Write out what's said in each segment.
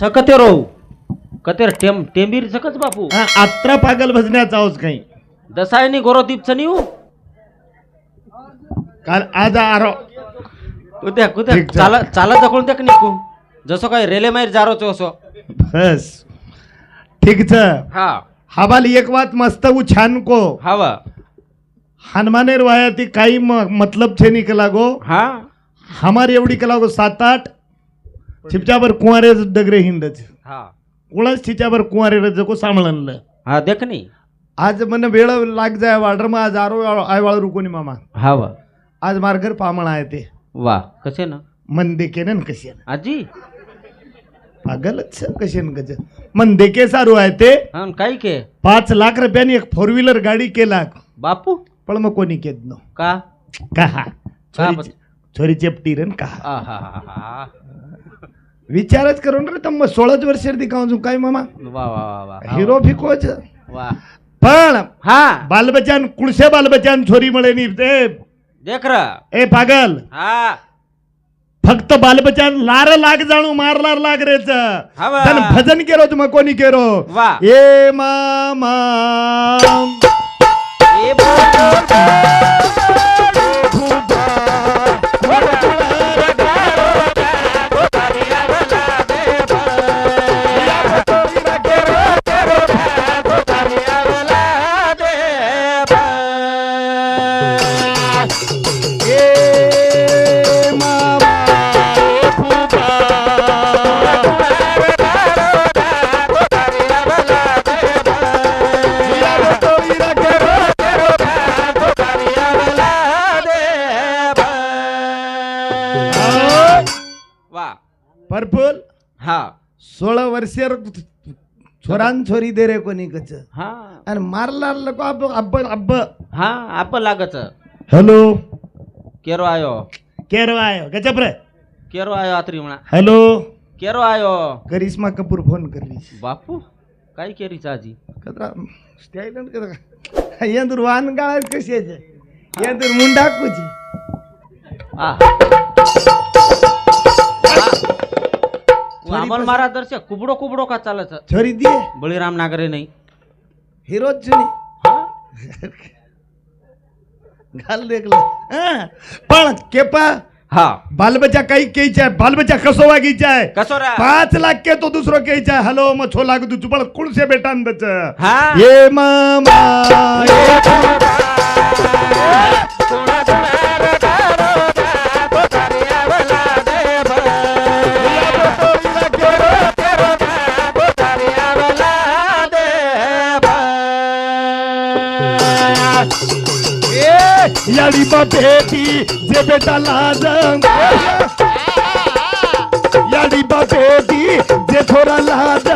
छ कतेरो कतेर टेम टेंबीर सकच बापू. हा, आत्रा पागल भजण्याचा आहोत काही. दसायनी गोरो दीपचं निऊ काल आज आरो कुत्या कुत्या ठीक, चाल चालत दाखवून त्या निकू. जसं काय रेले माहीर जारोचो असो. बस. ठीक छ. हा. हवाल एक बात मस्त उ छान को. हवा. हनुमाने वाया ती काही म- मतलब छे निकला गो. हा. हमार एवढी कला गो सात आठ. छिपच्यावर कुंवारे डगरे हिंडच हा. कुणाच छिच्यावर कुंवारे रज को सांभाळलं हा देख नी आज मन वेळ लाग जाय वाडर मग आज आरो आय वाळ रुकोनी मामा. हवा आज मार्गर पामळ आहे ते. वा कसे ना? मन देके न कसे आजी? पागलच कसे न कसे. मन देके सारू आहे ते. हा न काही के? पाच लाख रुपयांनी एक फोर व्हीलर गाडी केला. बापू? पण मग कोणी केत न का? का चेपटी रन कहा आहाहाहा. विचारच करून रे तम सोळाच वर्ष दिखावून काय मामा हिरो फिकोच पण हा बालबचान कुळसे बालबचान छोरी मळे र ए पागल हा फक्त बालबचान लार लाग जाणू मारलार लाग रेच भजन केरो तुम कोणी केरो वा ए मामा वर्षार छोरान छोरी दे रे कोणी कच. हा. आणि मारलार लोक अब अब अब हा आप लागच हॅलो. केरो आयो. केरो आयो. गजब रे केरो आयो आत्री म्हणा. हॅलो. केरो आयो. करिश्मा कपूर फोन करली बापू काय केरीच आजी? कदरा स्टाईल कदरा यांदूर वाहन गाळा कशी यायचे यांदूर मुंडा कुची आ. वामन मारा दर्शक कुबडो कुबडो का चालत? छोरी दिए बळीराम नागरे नाही. हिरो चुनी घाल देखला. हा. पण केपा हा. बालबच्चा काही केयचा आहे बालबच्चा कसो वागीचा आहे? कसो रा पाच लाख के तो दुसरो केयचा आहे. हॅलो मग छो लाग तू पण कुळसे बेटा अंदच हा. ये मामा याडी बेटी जे बेटा लाज याडी बेटी जे थोडा लाज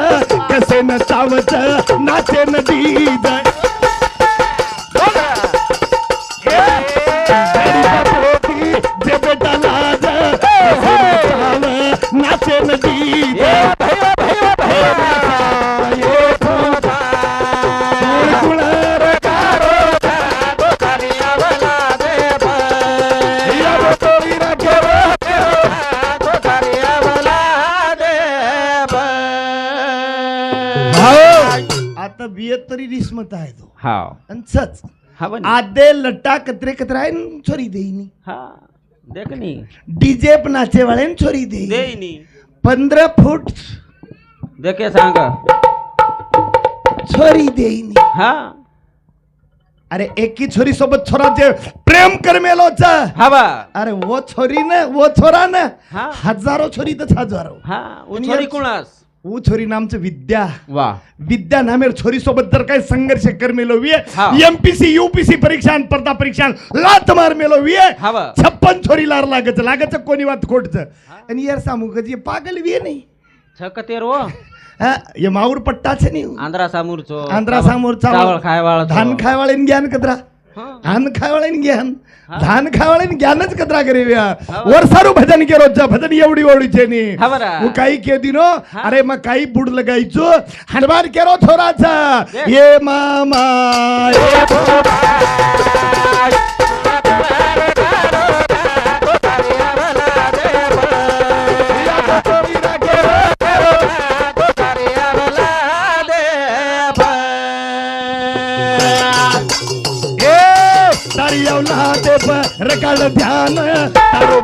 कसे न चावच नाचे न हा सच हा बनी आदे लट्टा कतरे कतरा न छोरी देईनी. हा देख नी. डीजे पण नाचे वाळे न छोरी देई देई नी पंधरा फूट देखे सांग. छोरी देईनी. हा. अरे एकी छोरी सोबत छोराचे प्रेम कर मेलोच हा बा. अरे वो छोरी न वो छोरा न हा. हजारो छोरी तर हजारो. हा उछोरी कुणास? ऊ छोरी नामचं विद्या. वा. विद्या नामेर छोरी सोबत जर काही संघर्ष कर मेलो मेलोवीय एमपीसी युपीसी परीक्षा स्पर्धा परीक्षा लात मार मेलो विये छप्पन छोरी लार लागत लागत कोणी वात खोटच आणि यार सामू गजी पागल विये नाही. छकते रो. ये माऊर पट्टा छे नाही. आंध्रा सामूरचो. आंध्रा वाला धान खायवाळ ज्ञान कदरा. धान खावाळे ज्ञान धान खावाळे ज्ञानच कतरा करे वर्षारू भजन के रोजच्या भजन एवढी ओढीचे नी काही के दिनो अरे मग काही बुड लगायचो. हनुमान केरो थोराचा. ये मामा काढ ध्यान तारो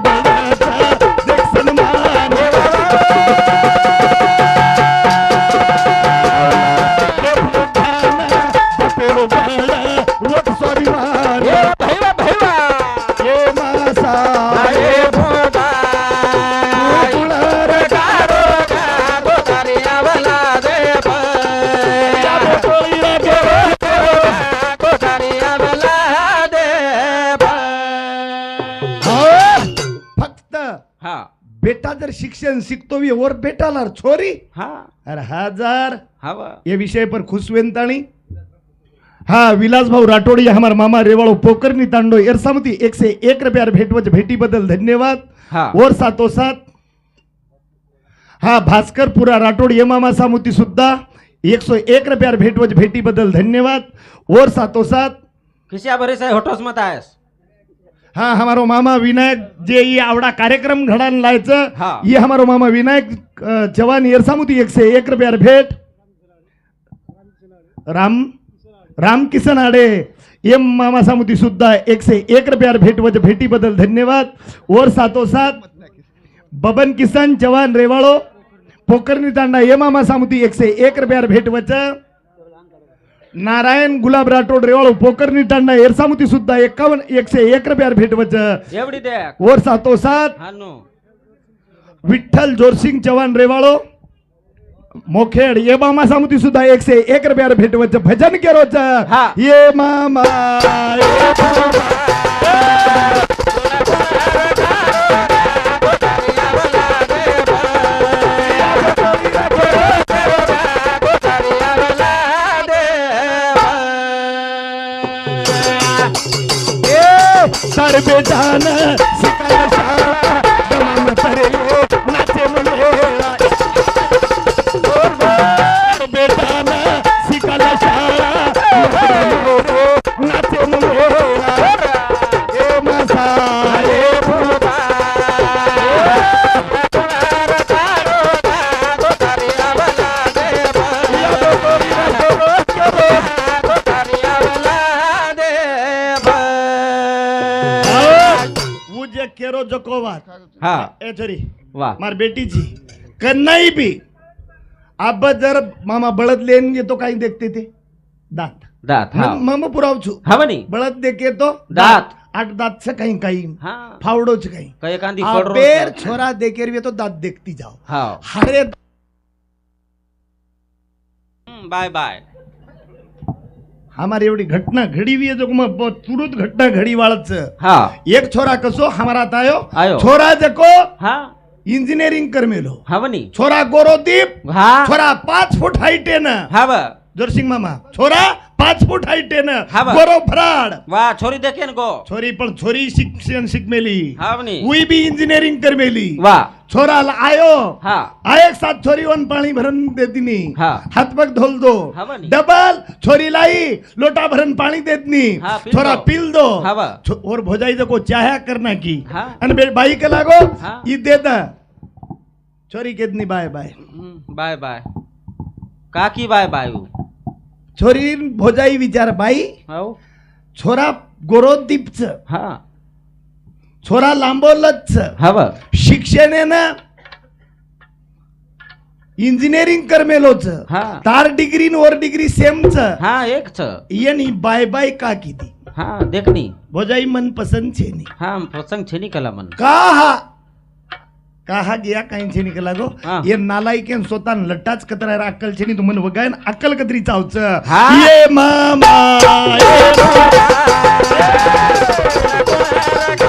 शिकतो बी वर बेटाला छोरी. हा. अरे हजार. हवा. ये विषय पर खुश वेंताणी हाँ विलास भाऊ राठोड़ी हमार मामा रेवाड़ो पोकरनी तांडो एरसामती एक से एक रुपया भेटवच भेटी बदल धन्यवाद. हा. और सातो सात हा भास्करपुरा राठोड ये मामा सामुती सुद्धा. एक सौ एक रुपया भेटवच भेटी बदल धन्यवाद. और सातो सात खिस्या बरेच आहे होटोस मत आहेस? हाँ हमारो मामा विनायक जे ये आवडा कार्यक्रम घडान लायचं हा. ये हमारो मामा विनायक अ, जवान येरसामुती एक से एक रुपया भेट. राम राम किसन आडे ये मामा सामुती सुद्धा एक से एक रुपया भेट वच भेटी बदल धन्यवाद. और सातो सात बबन किसन जवान रेवाळो पोकरनी तांडा ये मामा सामुती एक से एक रुपया भेट वच नारायण गुलाब राठोड रेवाळो पोकरनी तांडा एरसामुती सुद्धा एकावन्न एक से एक रुपया भेट वच एवढी और सातो सात. हा नो विठ्ठल जोरसिंग चव्हाण रेवाळो मोखेड ये मामा सामुती सुद्धा एक से एक रुपया भेटवच भजन केरोच. हा. ये मामा ये मामा. हा ए छोरी वा मार बेटीची कन्नाई बी अब जर मामा बळद लेन येतो काही देखते ते दात दात हा मम पुरावछु हा म्हणी बळद देखे तो दात. आठ दात से काही काही हा फावडोच काही काही एखादी अबेर छोरा देखेर भी तो दात देखती जाओ हा हरे बाय बाय हमारी एवढी घटना घडी हुई है जो मैं तुरंत घटना घडी वाळच हा. एक छोरा कसो हमारा तायो आयो. छोरा जको हा. इंजिनियरिंग कर मेलो हा म्हणी छोरा गोरोदीप हा. छोरा पाच फूट हाईट आहे ना हा ब. जोरसिंग मामा छोरा पाच फूट हाईट आहे ना. हा बा. गोरो फराड वा छोरी देखेन गो. छोरी पण छोरी शिक्षण शिक मेली हा म्हणी. हुई भी इंजिनियरिंग कर मेली वा. छोरा आयो. हा. आयक साथ छोरी वन पाणी भरून देती नी. हा. हात पग धोल दो. हा बा नी. डबल. छोरी लाई. लोटा भरन पाणी देत हा, पिल छोरा दो. पिल दो. हा बा. छो- और भोजाई को चाह्या करना की. हा. आणि बे- बाई के लागो हा. ई देता. छोरी केतनी bye bye. Hmm, bye bye. काकी बाय बाय छोरी भोजाई विचार बाई. हो छोरा गोरोदीपच. हा. छोरा लांबोलच हा ब. शिक्षण आहे ना इंजिनिअरिंग कर मेलोच हा. तार डिग्री न वर डिग्री सेमच. हा एक छ बाय बाय का किती? हा देखनी भोजाई मन पसंद छे नी हा प्रसंग छेनी कला मन. काहा काहा गया काही छे निकला गो हा. ये नालायकेन स्वतः लट्टाच कतरा रा अक्कल छे नी तू मन वगायन अक्कल कतरी चावच हा. ये मामा ये ए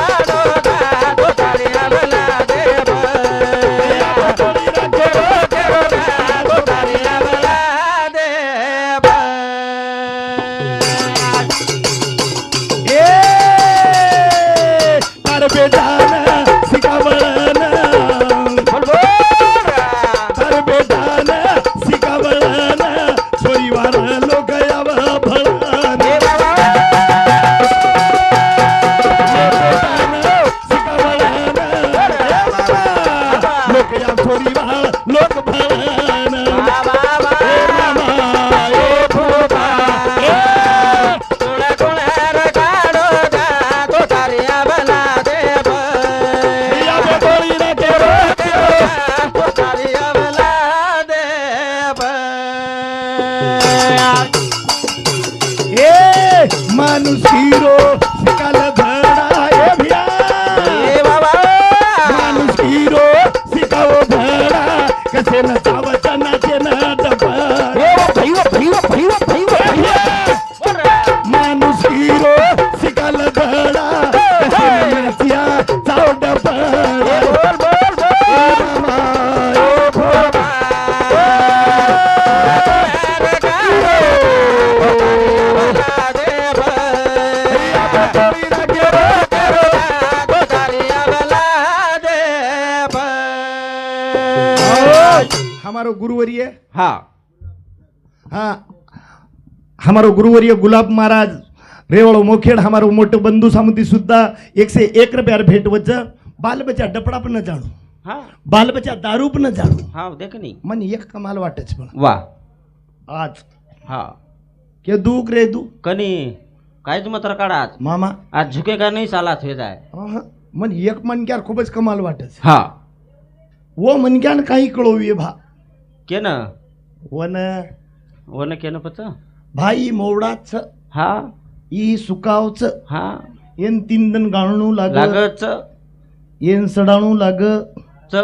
हमारो गुरुवर्य हा? हाँ. हमारो गुरुवर्य गुलाब महाराज. रेवळो मोखेड हमारो मोठो बंधू सामुती सुद्धा एकशे एक रुपयार भेट वच बाल बच्चा डपडा पण न जाणू हा. बाल बच्चा दारू पण न जाणू हा देख नाही. मन एक कमाल वाटच पण. वा आज. हा. के दुख रे दू? कनी काहीच मात्र काढा आज? मामा. आज झुकेगा नाही साला हे जाय. मन एक मनक्यार खूपच कमाल वाटच हा. वो मनक्यान काही कळोवी भा केन? वन. वन केन पच? भाई मोवडाच. हा. ई सुकावच. हा. येन तिंदन गाळणू लाग. लागच. येन सडाणू लाग. च.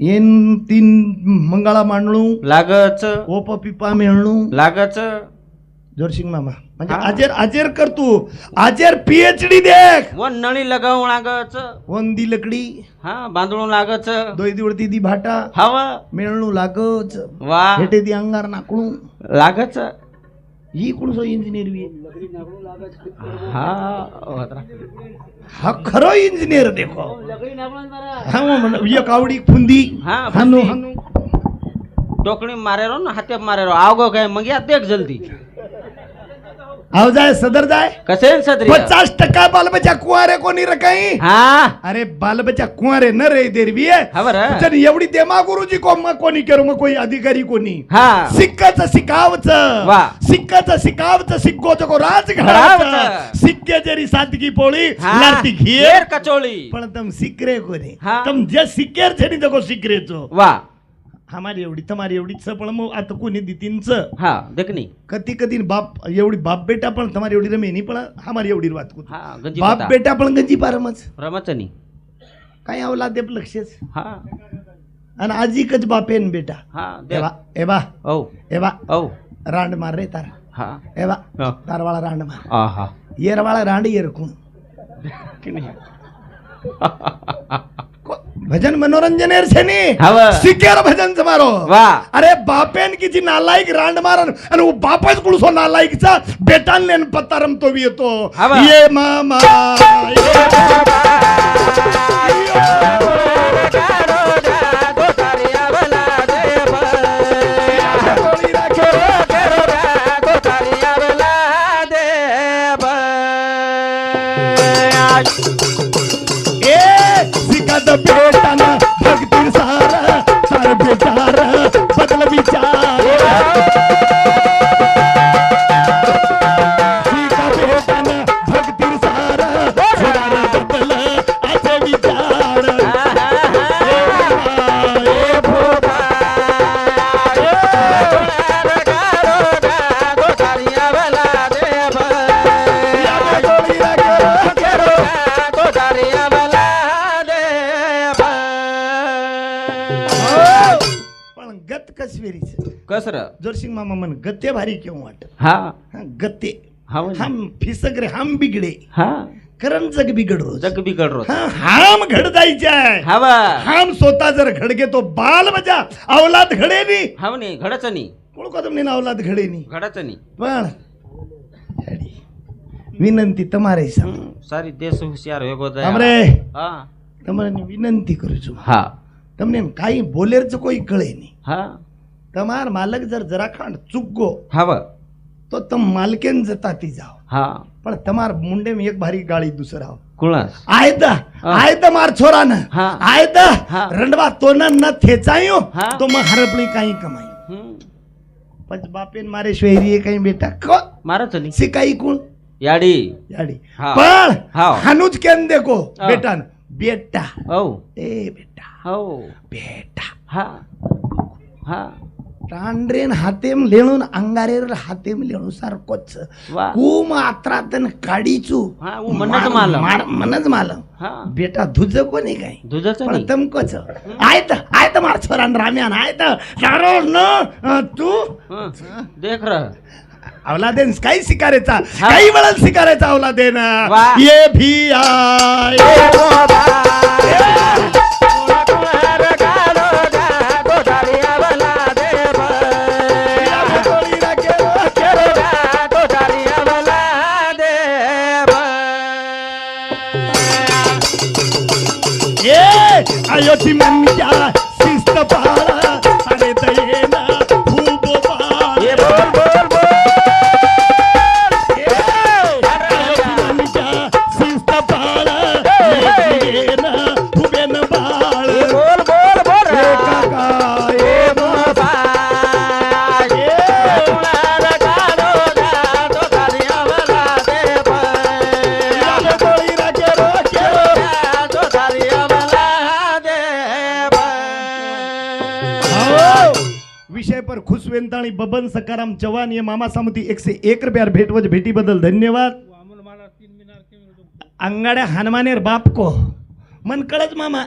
येन तीन मंगळा मांडणू. लागच. ओप पिपा मेळणू. लागच. जोरसिंग मामा. म्हणजे. आजेर आजेर कर तू. आजेर पीएचडी देख. वन नळी लगावून लागच वंदी लकडी. हा बांधून लागच दोय दिवडती दी भाटा. हव. मेळणू लागच वा. हेटे दी अंगार नाकणू लागच ही कोण सो इंजिनियर बी? हा. हा खरो इंजिनियर देखो. हा म्हण एक आवडी फुंदी. हा, हानू. हानू. टोकणी मारेरो ना हाते मारेरो. आवगो काय? मग या देख जल्दी. आव जाय सदर जाय. कसे सदरी पचास टक्का बाल बच्चा कुआरे कोणी रकाई हा? अरे बाल बच्चा कुआरे न रे देरवी आहे. हा बरं. चल एवढी देमा गुरुजी को मग कोणी करू मग कोणी अधिकारी कोणी? हा. सिक्काच शिकावच वा. सिक्काच शिकावच सिक्कोच को राज घडावचं. सिक्के जरी सादगी पोळी घिये घेर कचोळी. पण तम सिक्रे कोणी. तम जे सिक्केर छेनी तको हमारी एवढी तुम्हारी एवढीच पण मग आता कोणी दितींच हा देखनी कधी कधी बाप एवढी बाप बेटा पण तुम्हारी एवढी रमेनी पण हमारी एवढी. हा गंजी बाप पता. बेटा पण गंजी पारमच. रमचनी काय आवला देप लक्षच. हा. आणि आजीकच बापे न बेटा. हा देख. एवा एवा. औ. एवा. औ. रांड मार रे तारा. हा. एवा हा. तारवाळा रांड मार. आहा. येरवाळा रांड येरकून भजन मनोरंजन एर छे नी हव. सिकेर भजन समारो अरे बापेन किती नालायक रांड मारन आणि वो बापच कुळसो नालायकचा बेटान नेन पत्ता रमतो येतो। हव. ये मामा ये गोळी कसर जोरसिंग मामा म्हण गत्ते भारी केव्हा वाटत हा हा, गत्ते हा म्हणजे. हम फिसक रे हम बिगडे हा करण जग बिघड रोज जग बिघड रोज हा, हम घड जायचे आहे हवा हम स्वतः जर घड घेतो बाल बजा अवलाद घडे नी हव नाही घडच नाही कोण का तुमने अवलाद घडे नी घडच नाही पण याडी, विनंती તમારે સામે हम्म, सारी देश हुशियार हो गो हमरे हा તમારે વિનંતી કરું છું हा તમને કાંઈ બોલેર તો કોઈ કળે નહીં हा तमार मालक जर जरा खांड चुक्को हवा. तो तम मालकेन जता ती जाव. हा. पण तमार मुंडे में एक भारी गाळी दुसरा कुणास आयत आयत मार छोरान. हा. आयत हा. रंडवा तोन न थेचायो हा. तो मग हरपणी काही कमाई. हम्म. बापेन मारे शहरी काही बेटा. को? मारा चली सिकाई कोण? याडी. याडी. हा. पण हा. केन देखो हा. बेटा. ओ ए बेटा. ओ बेटा. हा. हा. ರಾಂಡ್ರೇನ್ हातेम लेणून अंगारे हातेम लेणू सारखोच. वा. कू मात्रा काडीचू. म्हणत माल म्हणत मालम. बेटा धुज कोणी काय? धुज प्रथम कच. आयत आयत मार छोरान राम्यान आयत. यारो न तू. देख रहा. अवला देन काय शिकारायचा काही वेळा शिकारायचा अवला देन ये भी आय. జ్యోతి మన్ని वेंताणी बबन सकाराम चव्हाण ये मामा सामती एकशे एक रुपयार भेटवज भेटी बदल धन्यवाद. अंगाड्या हनुमानेर बाप को मन कळच मामा?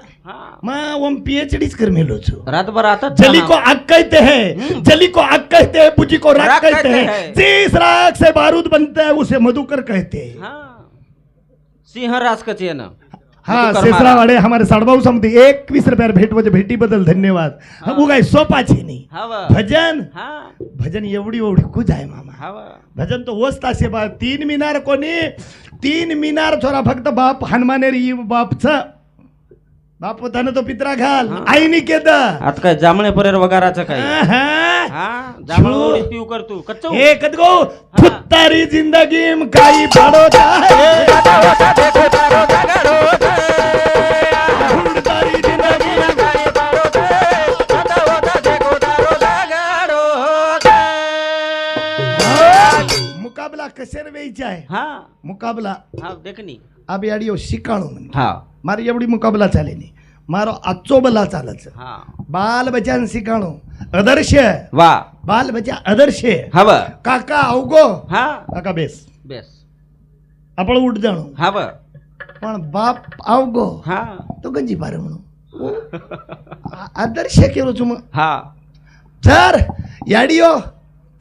मा ओम पीएचडीच कर मेलो छो. रात भर आता जली को आग कहते हैं जली को आग कहते हैं बुझी को राग कहते हैं. हैं। जिस राग से बारूद बनता है उसे मधुकर कहते हैं। सिंह रास कचे ना हा सेसरावाडे हमारे साडभाऊ समती एकवीस भेटवज भेटी बदल धन्यवाद। हा। उगाय सोपाचे नाही भजन? हा। भजन एवढी एवढी कुज आहे मामा भजन तो वस्त असे बा तीन मिनार कोणी? तीन मिनार छोरा फक्त बाप हनुमानेर बापच बाप होताना तो पित्रा घाल आईनी केद। आता काय जांभळे परेर वगाराचं काय? हा जांभळ पिऊ कच्चो। हे कदगो फुत्तारी जिंदगी काही जिंदगी मुकाबला कशाने व्हायचा आहे? हा. मुकाबला. हा देखनी अब याडियो शिकाणो म्हणजे हा. मारे एवढी मुकाबला चाले नाही मारो आजचो बला चालच हा. बाल बचान शिकाणो आदर्श वा. बाल बचा आदर्श हव. काका अवगो हा. काका बेस. बेस. आपण उठ जाणो. हवं. પણ બાપ આવગો હા તો ગંજી ભારે હું આદર્શે કેરો છું હા સર યાડીઓ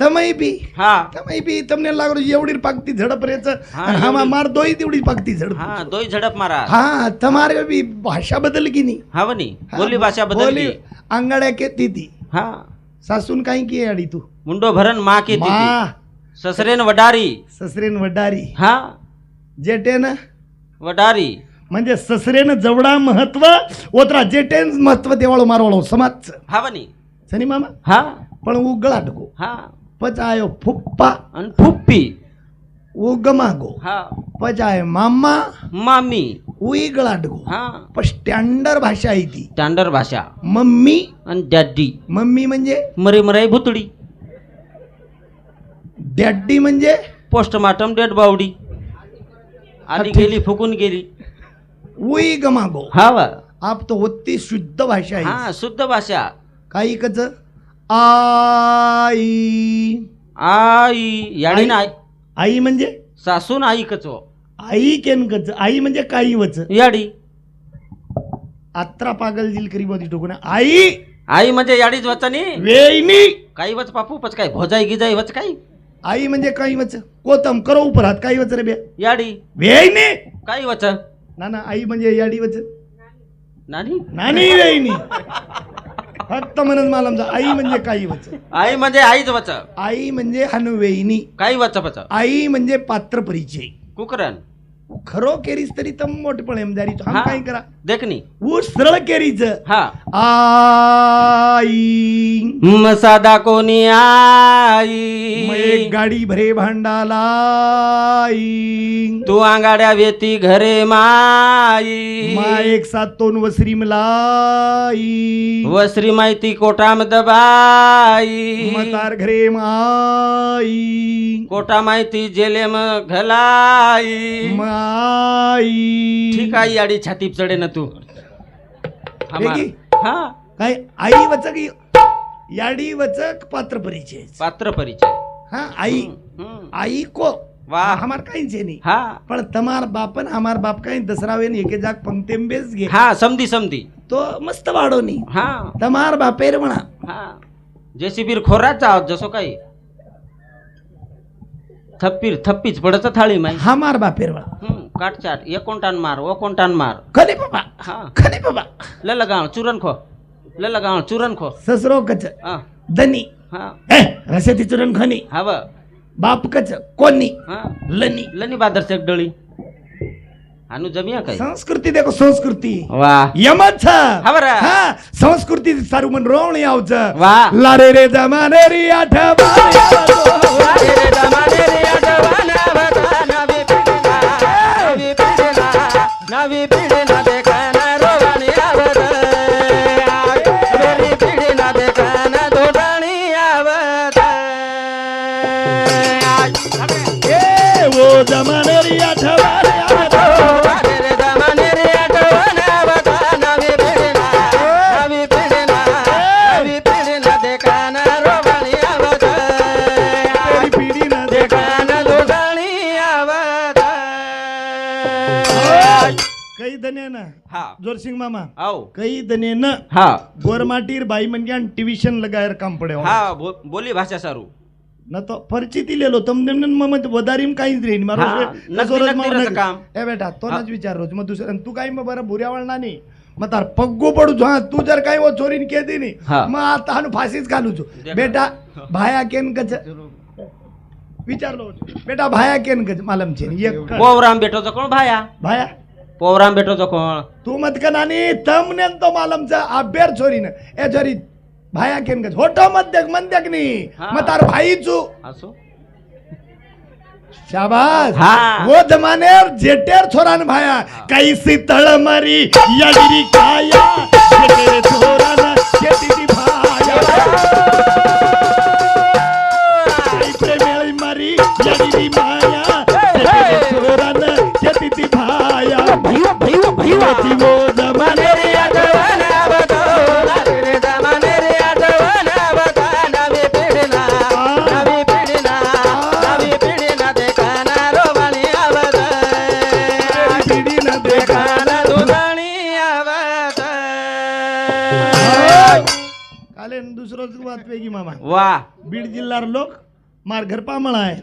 તમે બી હા તમે બી તમને લાગરો એવડી પાકતી ઝડપ રહે છે આમાં માર દોઈ દેવડી પાકતી ઝડપ હા દોઈ ઝડપ મારા હા તમારે બી ભાષા બદલ ગઈ ની હા વની બોલી ભાષા બદલ ગઈ આંગણે કેતી હતી હા સાસુન કાઈ કે અડી તું મુંડો ભરન માં કેતી હતી સસરેન વડારી સસરેન વડારી હા જેઠે ને वडारी. म्हणजे ससरेन जवडा महत्त्व ओतरा जेटेन महत्त्व देवाळो मारवाळो समाज हवं नी सनी मामा? हा. पण उगळा टको हा. पचायो फुप्पा. आणि फुप्पी. उगमागो हा. पचाय मामा. मामी. उईगळा टको हा. पण स्टँडर्ड भाषा आहे ती. स्टँडर्ड भाषा. मम्मी. आणि डॅडी. मम्मी म्हणजे? मरे मराई भुतडी. डॅडी म्हणजे? पोस्टमार्टम डेड बावडी. आली ठीक. गेली फुकून गेली. उई गमागो हा वा. आप तो अति शुद्ध भाषा आहे. हा शुद्ध भाषा. काही कच आई. आई याडी आई. नाही आई म्हणजे? सासून आई कचो आई केन कच? आई म्हणजे काही वच. याडी. आत्रा पागल जिल करी बोधी टोकून. आई! आई म्हणजे याडीच वचनी. वेईनी काही वच पापू पच काय भोजाई गिजाई वच काय? आई म्हणजे काही वच कोतम करो उपर हात काही वच रे बे याडी. वेईनी काही वच ना ना आई म्हणजे याडी वच नानी? नानी वेईनी फक्त म्हणत मला आमचा आई म्हणजे काही वच आई म्हणजे आईच वच आई म्हणजे हनवेईनी काही वच पच आई म्हणजे पात्र परिचय. कुकरन. खरो केरीस तरी तम मोठपण हम हा. काय करा? देखनी ऊस सरळ केरीच. हा. आई. म साधा कोणी एक आई गाडी भरे भांडाला आई. तू आंगाड्या वेती घरे माई. मा एक सात तोन वसरी मलाई वस्त्री माहिती कोटाम दबाई. मतार घरे माई. कोटा माहिती जेलेम घलाई. आई. ठीक आहे आडी छाती चढे ना तू. हा काय आई वचक याडी वचक पात्र परिचय पात्र परिचय. हा आई. आई को? वा. हमार काही जे नाही. हा. पण तमार बापन हमार बाप काही दसरावेन एके जाग पंक्तीम बेस घे. हा समधी समधी. तो मस्त वाढवणी हा. तमार बापेर म्हणा. हा. जेसीबीर खोराच आहोत जसो काही. थप्पीर थप्पीच पडत थाळी माई. हमार बापेर वणा हम्म, काटचाट एकोणटान मार ओकोणटान मार. खने बाबा हा. खने बाबा. ले लगाव चूरन खो ले लगाव चूरन खो ससरो कच हा. दनी. हा. रसेती चुरन खनी. हव बाप कच कोणी हा. लनी. लनी बादर चेक डळी. हानू जमिया काही संस्कृती देखो संस्कृती वा यमच हा बरं. हा संस्कृती सारू मन रोवणी आवच वा लारे रे जमाने ಕೈ ದನೇನ मामा. आओ कई दने न हा. गोरमाटीर बाई म्हणजे ट्यूशन लगायर काम पडे हाँ बो- बोली भाषा सारू. न तो परिचिती लेलो तम नेम नेम मम वदारीम काहीच रे मारो काम. ए बेटा तो विचार रोज. मग तू काही मग बरं बुऱ्या वळणार नहीं मग तार पग्गू पडू जो हा, तू जर काही वो चोरी ने कहती नहीं मैं आता हूँ फांसी घालू जो. बेटा भाया केन कच विचारलो. बेटा भाया केन कच मालम छे एक बेटो तो कौन भाया. भाया. પોવરામ બેઠો તો કોણ ભાયા ભાયા પોવરામ બેઠો તો કોણ તું મત કનાની તમને ન તો માલમ છે આ બેર છોરીને એ છોરી ભાયા કેન કચ હોટો મત દેખ મન દેખ ની હા. માં તાર ભાઈ છું આ શું शाबास हाँ. वो जमाने जेटेर छोरान भाया कैसी तळ मारी याडिरी काया जेटेर छोरान दुसरोच वात वेगी मामा. વાહ बीड जिल्हा लोक मार घर पामळा आहे.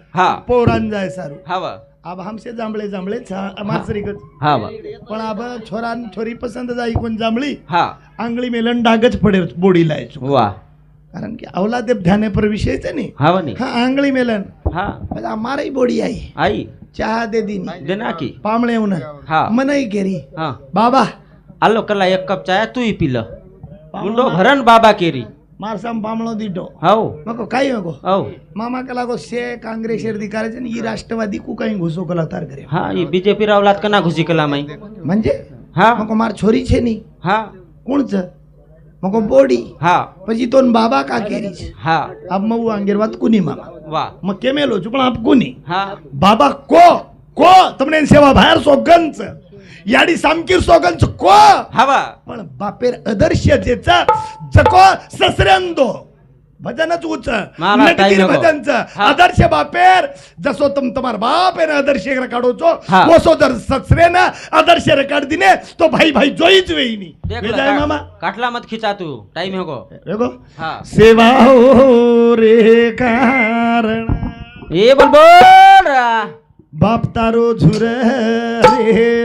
पोरान जाय सारू. हवा अब हमसे जांभळे जांभळे मासरीगत हा बा पण अब छोरान छोरी पसंद जाई कोण जांभळी? हा. आंगळी मेलन डागच पडेल बोडीला यायचो. वा. कारण की अवलाद ध्याने पर विषय ते नाही हा नाही हा आंगळी मेलन. हा. हमारी बोडी आई आई. चहा दे दिन देना की. पामळे उन. हा. मनई केरी. हा. बाबा. आलो कला एक कप चाय तू ही पिलं मुंडो भरण बाबा केरी. ಮಾರ್ಸಂ ಬಾಮಳೋದಿಟ್ಟು ಹೌ ಮಕ್ಕೋ ಕಾಯಿ ಮಗೋ मामा ಮಾಮಕ್ಕೆ लागो से कांग्रेस एरदी करायचे ही राष्ट्रवादी कुकाई घुसो कला तार करे. हा ही बीजेपी रावलात का ना घुसी कला माई. म्हणजे? हा. मको मार छोरी छे नी. हा. कोणच? मको बोडी. हा. પછી तोन बाबा का કેરી हा. अब मऊ आंगेर कुनी मामा? वा. मग केमेलो છું आप આપ कुनी बाबा को को? કો सेवा સેવા બહાર સો याडी सामकीर सोगंच को हवा. पण बापेर अदर्श्य जेचा जको ससऱ्यांदो. भजनच उच. नटकीर नको. भजनच. हा. आदर्श बापेर जसो तुम तुम्हार बाप आहे ना आदर्श रेकाडोचो हा. ओसो जर ससरे ना आदर्श रेकाड दिने तो भाई भाई जोईच वेईनी. देख वे ला, जाय का- मामा. काटला मत खिंचा तू. टाइम हो देखो हा. सेवा हो रे कारण. ए बोल बोल रा. बाप तारो झुर रे